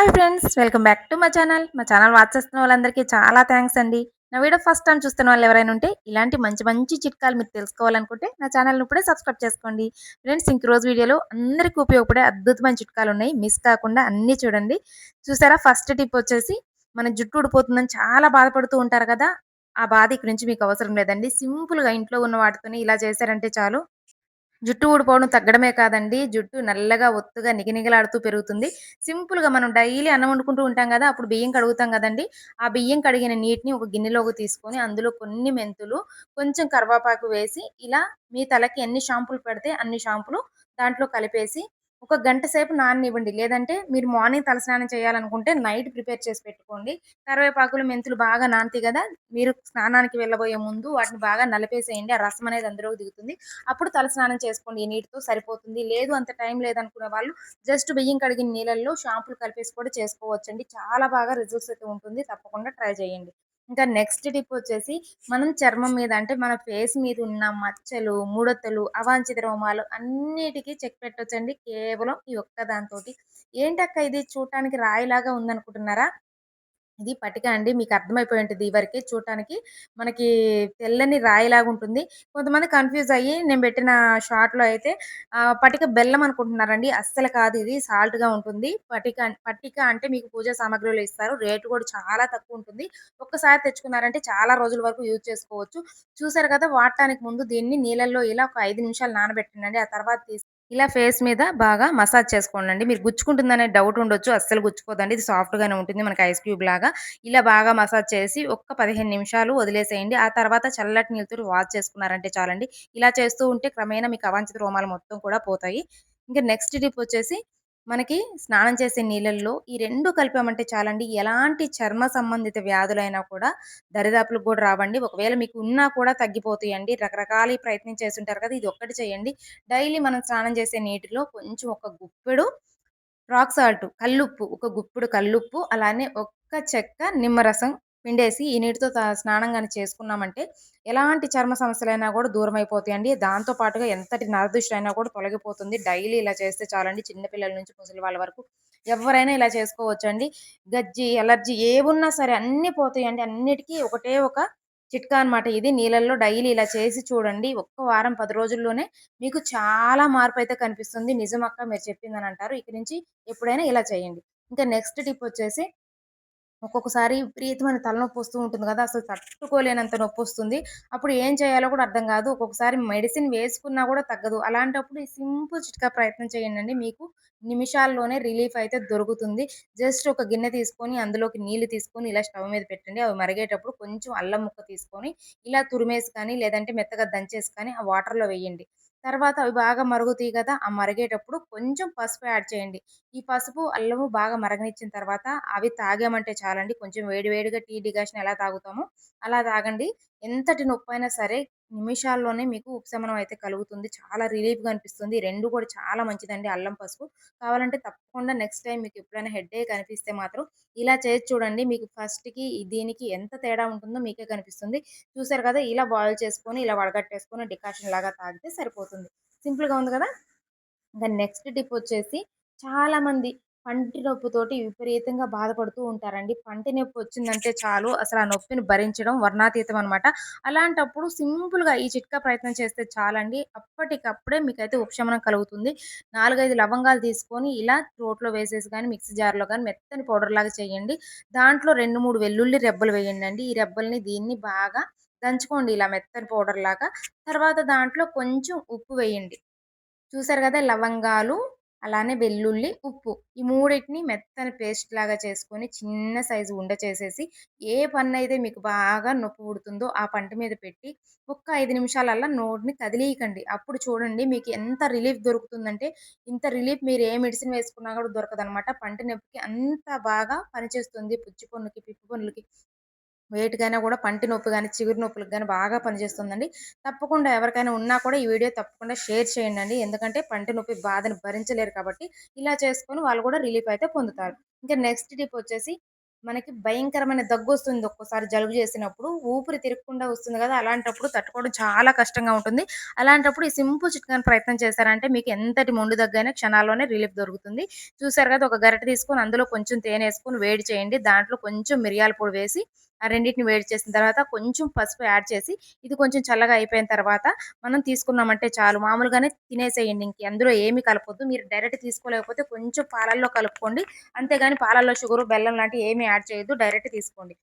Hi friends welcome back to మా channel. మా channel watch చేస్తున్న వాళ్ళందరికీ చాలా థ్యాంక్స్ అండి. నా వీడియో ఫస్ట్ టైం చూస్తున్న వాళ్ళు ఎవరైనా ఉంటే ఇలాంటి మంచి మంచి చిట్కాలు మీరు తెలుసుకోవాలనుకుంటే నా ఛానల్ని ఇప్పుడే సబ్స్క్రైబ్ చేసుకోండి. ఫ్రెండ్స్ ఇంక రోజు వీడియోలో అందరికీ ఉపయోగపడే అద్భుతమైన చిట్కాలు ఉన్నాయి. మిస్ కాకుండా అన్నీ చూడండి. చూసారా? ఫస్ట్ టిప్ వచ్చేసి మన జుట్టు ఊడిపోతుందని చాలా బాధపడుతూ ఉంటారు కదా? ఆ బాధ ఇక్కడి నుంచి మీకు అవసరం లేదండి. సింపుల్గా ఇంట్లో ఉన్న వాటితోనే ఇలా చేశారంటే చాలు. జుట్టు ఊడిపోవడం తగ్గడమే కాదండి. జుట్టు నల్లగా ఒత్తుగా నిగనిగలాడుతూ పెరుగుతుంది. సింపుల్గా మనం డైలీ అన్నం వండుకుంటూ ఉంటాం కదా అప్పుడు బియ్యం కడుగుతాం కదండి. ఆ బియ్యం కడిగిన నీటిని ఒక గిన్నెలోకి తీసుకొని అందులో కొన్ని మెంతులు కొంచెం కరివేపాకు వేసి ఇలా మీ తలకి ఎన్ని షాంపులు పెడితే అన్ని షాంపులు దాంట్లో కలిపేసి ఒక గంట సేపు నాననివ్వండి. లేదంటే మీరు మార్నింగ్ తలస్నానం చేయాలనుకుంటే నైట్ ప్రిపేర్ చేసి పెట్టుకోండి. కరివేపాకులు మెంతులు బాగా నానతాయి కదా మీరు స్నానానికి వెళ్ళబోయే ముందు వాటిని బాగా నలిపేసేయండి. ఆ రసం అనేది అందులోకి దిగుతుంది. అప్పుడు తలస్నానం చేసుకోండి. ఈ నీటితో సరిపోతుంది. లేదు అంత టైం లేదనుకునే వాళ్ళు జస్ట్ బియ్యం కడిగిన నీళ్ళల్లో షాంపులు కలిపేసి కూడా చేసుకోవచ్చండి. చాలా బాగా రిజల్ట్స్ అయితే ఉంటుంది. తప్పకుండా ట్రై చేయండి. ఇంకా నెక్స్ట్ టిప్ వచ్చేసి మనం చర్మం మీద అంటే మన ఫేస్ మీద ఉన్న మచ్చలు ముడతలు అవాంఛిత రోమాలు అన్నిటికీ చెక్ పెట్టొచ్చండి. కేవలం ఈ ఒక్క దాంతోటి ఏంటక్క ఇది? చూడటానికి రాయిలాగా ఉందనుకుంటున్నారా? ఇది పటిక అండి. మీకు అర్థమైపోయి ఉంటుంది వరకే చూడటానికి. మనకి తెల్లని రాయిలాగా ఉంటుంది కొంతమంది కన్ఫ్యూజ్ అయ్యి నేను పెట్టిన షార్ట్లో అయితే పటిక బెల్లం అనుకుంటున్నారండి. అస్సలు కాదు ఇది. సాల్ట్గా ఉంటుంది. పటిక పట్టిక అంటే మీకు పూజా సామాగ్రిలో ఇస్తారు. రేటు కూడా చాలా తక్కువ ఉంటుంది. ఒక్కసారి తెచ్చుకున్నారంటే చాలా రోజుల వరకు యూజ్ చేసుకోవచ్చు. చూసారు కదా వాడటానికి ముందు దీన్ని నీళ్ళల్లో ఇలా ఒక ఐదు నిమిషాలు నానబెట్టండి ఆ తర్వాత తీసి ఇలా ఫేస్ మీద బాగా మసాజ్ చేసుకోండి మీరు గుచ్చుకుంటుందనే డౌట్ ఉండొచ్చు అస్సలు గుచ్చుకోదండి. ఇది సాఫ్ట్గానే ఉంటుంది మనకి ఐస్ క్యూబ్ లాగా. ఇలా బాగా మసాజ్ చేసి ఒక్క పదిహేను నిమిషాలు వదిలేసేయండి. ఆ తర్వాత చల్లటి నీళ్ళతో వాష్ చేసుకున్నారంటే చాలండి. ఇలా చేస్తూ ఉంటే క్రమేణా మీకు అవాంఛిత రోమాలు మొత్తం కూడా పోతాయి. ఇంకా నెక్స్ట్ టిప్ వచ్చేసి మనకి స్నానం చేసే నీళ్ళల్లో ఈ రెండు కలిపామంటే చాలండి. ఎలాంటి చర్మ సంబంధిత వ్యాధులైనా కూడా దరిదాపులకు కూడా రావండి. ఒకవేళ మీకు ఉన్నా కూడా తగ్గిపోతాయండి. రకరకాల ప్రయత్నం చేస్తుంటారు కదా ఇది ఒక్కటి చేయండి. డైలీ మనం స్నానం చేసే నీటిలో కొంచెం ఒక గుప్పెడు రాక్ సాల్ట్ కల్లుప్పు ఒక గుప్పుడు కల్లుప్పు అలానే ఒక్క చెక్క నిమ్మరసం పిండేసి ఈ నీటితో తా- స్నానం కానీ చేసుకున్నామంటే ఎలాంటి చర్మ సమస్యలైనా కూడా దూరం అయిపోతాయండి దాంతో పాటుగా ఎంతటి నరదృష్టి అయినా కూడా తొలగిపోతుంది. డైలీ ఇలా చేస్తే చాలండి. చిన్నపిల్లల నుంచి ముసలి వాళ్ళ వరకు ఎవరైనా ఇలా చేసుకోవచ్చండి. గజ్జి ఎలర్జీ ఏమున్నా సరే అన్నీ పోతాయండి. అన్నిటికీ ఒకటే ఒక చిట్కా అన్నమాట ఇది. నీళ్ళల్లో డైలీ ఇలా చేసి చూడండి. ఒక్క వారం పది రోజుల్లోనే మీకు చాలా మార్పు అయితే కనిపిస్తుంది. నిజమక్క మీరు చెప్పిందని అంటారు ఇక నుంచి ఎప్పుడైనా ఇలా చేయండి. ఇంకా నెక్స్ట్ టిప్ వచ్చేసి ఒక్కొక్కసారి విపరీతమైన తలనొప్పి వస్తూ ఉంటుంది కదా అసలు తట్టుకోలేనంత నొప్పి వస్తుంది. అప్పుడు ఏం చేయాలో కూడా అర్థం కాదు. ఒక్కొక్కసారి మెడిసిన్ వేసుకున్నా కూడా తగ్గదు. అలాంటప్పుడు ఈ సింపుల్ చిట్కా ప్రయత్నం చేయండి మీకు నిమిషాల్లోనే రిలీఫ్ అయితే దొరుకుతుంది. జస్ట్ ఒక గిన్నె తీసుకొని అందులోకి నీళ్ళు తీసుకొని ఇలా స్టవ్ మీద పెట్టండి. అవి మరిగేటప్పుడు కొంచెం అల్లం ముక్క తీసుకొని ఇలా తురిమేసి కానీ లేదంటే మెత్తగా దంచేసి కానీ ఆ వాటర్లో వేయండి. తర్వాత అవి బాగా మరుగుతాయి కదా! ఆ మరిగేటప్పుడు కొంచెం పసుపు యాడ్ చేయండి. ఈ పసుపు అల్లము బాగా మరగనిచ్చిన తర్వాత అవి తాగామంటే చాలండి. కొంచెం వేడి వేడిగా టీ డికాషన్ ఎలా తాగుతామో అలా తాగండి. ఎంతటి నొప్పైనా సరే నిమిషాల్లోనే మీకు ఉపశమనం అయితే కలుగుతుంది. చాలా రిలీఫ్గా అనిపిస్తుంది. రెండు కూడా చాలా మంచిదండి అల్లం పసుపు. కావాలంటే తప్పకుండా నెక్స్ట్ టైం మీకు ఎప్పుడైనా హెడేక్ అనిపిస్తే మాత్రం ఇలా చేసి చూడండి. మీకు ఫస్ట్కి దీనికి ఎంత తేడా ఉంటుందో మీకే కనిపిస్తుంది. చూసారు కదా ఇలా బాయిల్ చేసుకొని ఇలా వడగట్టేసుకొని డికాషన్ లాగా తాగితే సరిపోతుంది. సింపుల్గా ఉంది కదా? ఇంకా నెక్స్ట్ టిప్ వచ్చేసి చాలామంది పంటి నొప్పితోటి విపరీతంగా బాధపడుతూ ఉంటారండి. పంటి నొప్పి వచ్చిందంటే చాలు. అసలు ఆ నొప్పిని భరించడం వర్ణాతీతం అనమాట అలాంటప్పుడు సింపుల్గా ఈ చిట్కా ప్రయత్నం చేస్తే చాలండి. అప్పటికప్పుడే మీకైతే ఉపశమనం కలుగుతుంది. నాలుగైదు లవంగాలు తీసుకొని ఇలా రోట్లో వేసేసి కానీ మిక్సీ జార్లో కానీ మెత్తని పౌడర్ లాగా చేయండి. దాంట్లో రెండు మూడు వెల్లుల్లి రెబ్బలు వేయండి అండి. ఈ రెబ్బల్ని దీన్ని బాగా దంచుకోండి ఇలా మెత్తని పౌడర్ లాగా. తర్వాత దాంట్లో కొంచెం ఉప్పు వేయండి. చూసారు కదా! లవంగాలు అలానే వెల్లుల్లి ఉప్పు. ఈ మూడింటిని మెత్తని పేస్ట్ లాగా చేసుకొని చిన్న సైజు ఉండ చేసేసి ఏ పన్ను అయితే మీకు బాగా నొప్పి పుడుతుందో ఆ పంట మీద పెట్టి ఒక్క ఐదు నిమిషాలల్లా నోటిని కదిలీయకండి. అప్పుడు చూడండి మీకు ఎంత రిలీఫ్ దొరుకుతుందంటే ఇంత రిలీఫ్ మీరు ఏ మెడిసిన్ వేసుకున్నా కూడా దొరకదనమాట పంట నొప్పికి అంత బాగా పనిచేస్తుంది పుచ్చి పన్నుకి పిప్పి పన్నులకి. వేటికైనా కూడా పంటి నొప్పి కానీ చిగురు నొప్పులకు కానీ బాగా పనిచేస్తుందండి తప్పకుండా ఎవరికైనా ఉన్నా కూడా ఈ వీడియో తప్పకుండా షేర్ చేయండి అండి ఎందుకంటే పంటి నొప్పి బాధను భరించలేరు కాబట్టి ఇలా చేసుకొని వాళ్ళు కూడా రిలీఫ్ అయితే పొందుతారు ఇంకా నెక్స్ట్ టిప్ వచ్చేసి మనకి భయంకరమైన దగ్గు వస్తుంది ఒక్కోసారి జలుబు చేసినప్పుడు. ఊపిరి తిరగకుండా వస్తుంది కదా అలాంటప్పుడు తట్టుకోవడం చాలా కష్టంగా ఉంటుంది. అలాంటప్పుడు ఈ సింపుల్ చిట్కాని ప్రయత్నం చేశారంటే మీకు ఎంతటి మొండు దగ్గైనా క్షణాల్లోనే రిలీఫ్ దొరుకుతుంది. చూసారు కదా ఒక గరిట తీసుకొని అందులో కొంచెం తేనె వేసుకొని వేడి చేయండి. దాంట్లో కొంచెం మిరియాల పొడి వేసి రెండింటిని వేడి చేసిన తర్వాత కొంచెం పసుపు యాడ్ చేసి ఇది కొంచెం చల్లగా అయిపోయిన తర్వాత మనం తీసుకున్నామంటే చాలు. మామూలుగానే తినేసేయండి. ఇంక అందులో ఏమి కలపొద్దు. మీరు డైరెక్ట్ తీసుకోలేకపోతే కొంచెం పాలల్లో కలుపుకోండి. అంతేగాని పాలల్లో షుగర్ బెల్లం లాంటివి ఏమి యాడ్ చేయొద్దు. డైరెక్ట్ తీసుకోండి.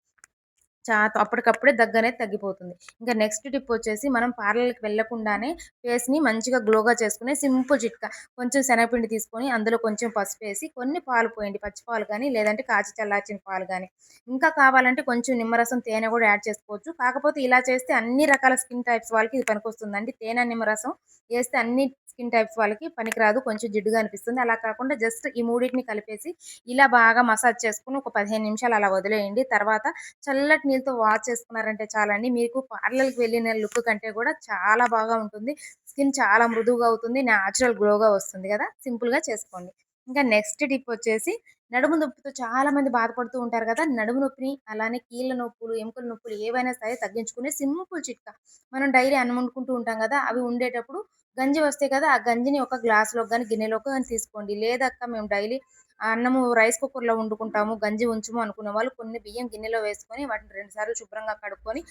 చా అప్పటికప్పుడే దగ్గనేది తగ్గిపోతుంది. ఇంకా నెక్స్ట్ టిప్ వచ్చేసి మనం పార్లర్‌కి వెళ్ళకుండానే ఫేస్‌ని మంచిగా గ్లోగా చేసుకునే సింపుల్ చిట్కా. కొంచెం శనగపిండి తీసుకొని అందులో కొంచెం పసుపు వేసి కొన్ని పాలు పోయండి. పచ్చి పాలు కానీ లేదంటే కాచి చల్లార్చిన పాలు కానీ ఇంకా కావాలంటే కొంచెం నిమ్మరసం, తేనె కూడా యాడ్ చేసుకోవచ్చు. కాకపోతే ఇలా చేస్తే అన్ని రకాల స్కిన్ టైప్స్ వాళ్ళకి ఇది పనికొస్తుందండి. తేనె, నిమ్మరసం వేస్తే అన్ని స్కిన్ టైప్స్ వాళ్ళకి పనికిరాదు. కొంచెం జిడ్డుగా అనిపిస్తుంది. అలా కాకుండా జస్ట్ ఈ మూడింటిని కలిపేసి ఇలా బాగా మసాజ్ చేసుకుని ఒక 15 నిమిషాలు అలా వదిలేయండి. తర్వాత చల్లటి నీళ్ళతో వాష్ చేసుకున్నారంటే చాలండి. మీకు పార్లర్‌కి వెళ్ళిన లుక్ కంటే కూడా చాలా బాగా ఉంటుంది. స్కిన్ చాలా మృదువుగా అవుతుంది. న్యాచురల్ గ్లోగా వస్తుంది కదా సింపుల్‌గా చేసుకోండి. ఇంకా నెక్స్ట్ టిప్ వచ్చేసి నడుము నొప్పితో చాలా మంది బాధపడుతూ ఉంటారు కదా నడుము నొప్పిని, అలానే కీళ్ళ నొప్పులు, ఎముకల నొప్పులు ఏవైనా సరే తగ్గించుకునే సింపుల్ చిట్కా. మనం డైలీ అన్నం వండుకుంటూ ఉంటాం కదా అవి ఉండేటప్పుడు గంజి వస్తాయి కదా! ఆ గంజిని ఒక గ్లాస్‌లోకి కానీ గిన్నెలోకి కానీ తీసుకోండి. లేదక్క మేము డైలీ అన్నము రైస్ కుక్కర్‌లో వండుకుంటాము. గంజి ఉంచము అనుకునే వాళ్ళు కొన్ని బియ్యం గిన్నెలో వేసుకొని వాటిని 2 సార్లు శుభ్రంగా కడుక్కొని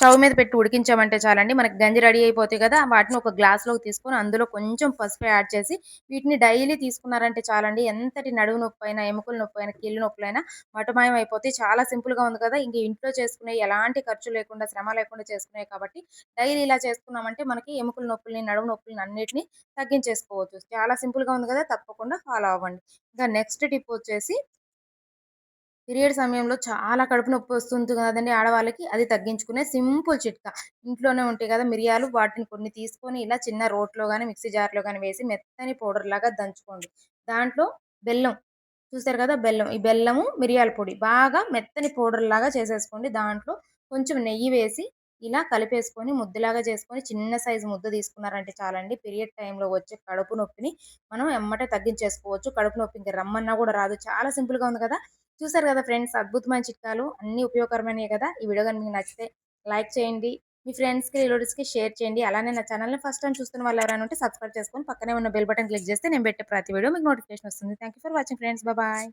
స్టవ్ మీద పెట్టి ఉడికించామంటే చాలండి. మనకి గంజి రెడీ అయిపోతాయి కదా వాటిని ఒక గ్లాస్‌లోకి తీసుకొని అందులో కొంచెం పసుపు యాడ్ చేసి వీటిని డైలీ తీసుకున్నారంటే చాలండి. ఎంతటి నడువు నొప్పి అయినా ఎముకల అయినా కీళ్ళ నొప్పులైనా మటమాయం అయిపోతే చాలా సింపుల్‌గా ఉంది కదా! ఇంక ఇంట్లో చేసుకునే ఎలాంటి ఖర్చు లేకుండా, శ్రమ లేకుండా చేసుకునే కాబట్టి డైలీ ఇలా చేసుకున్నామంటే మనకి ఎముకల నొప్పుల్ని, నడువు నొప్పుల్ని అన్నిటిని తగ్గించేసుకోవచ్చు. చాలా సింపుల్‌గా ఉంది కదా తప్పకుండా ఫాలో అవ్వండి. ఇంకా నెక్స్ట్ టిప్ వచ్చేసి పీరియడ్ సమయంలో చాలా కడుపు నొప్పి వస్తుంది కదండి ఆడవాళ్ళకి. అది తగ్గించుకునే సింపుల్ చిట్కా. ఇంట్లోనే ఉంటాయి కదా మిరియాలు వాటిని కొన్ని తీసుకొని ఇలా చిన్న రోట్లో కానీ మిక్సీ జార్‌లో కానీ వేసి మెత్తని పౌడర్ లాగా దంచుకోండి. దాంట్లో బెల్లం చూసారు కదా! బెల్లం. ఈ బెల్లము, మిరియాల పొడి బాగా మెత్తని పౌడర్ లాగా చేసేసుకోండి. దాంట్లో కొంచెం నెయ్యి వేసి ఇలా కలిపేసుకొని ముద్దలాగా చేసుకొని చిన్న సైజు ముద్ద తీసుకున్నారంటే చాలండి. పీరియడ్ టైంలో వచ్చే కడుపు నొప్పిని మనం ఎమ్మటే తగ్గించేసుకోవచ్చు. కడుపు నొప్పి ఇంకా రమ్మన్నా కూడా రాదు. చాలా సింపుల్‌గా ఉంది కదా! చూసారు కదా ఫ్రెండ్స్ అద్భుతమైన చిట్కాలు అన్ని ఉపయోగకరమైనవి కదా! ఈ వీడియో కానీ మీకు నచ్చితే లైక్ చేయండి. మీ ఫ్రెండ్స్‌కి, రిలేటివ్స్‌కి షేర్ చేయండి. అలానే నా ఛానల్ని ఫస్ట్ టైం చూస్తున్న వాళ్ళు ఎవరైనా ఉంటే సబ్స్క్రైబ్ చేసుకొని పక్కనే ఉన్న బెల్ బటన్ క్లిక్ చేస్తే నేను పెట్టే ప్రతి వీడియో మీకు నోటిఫికేషన్ వస్తుంది. Thank you for watching friends. Bye.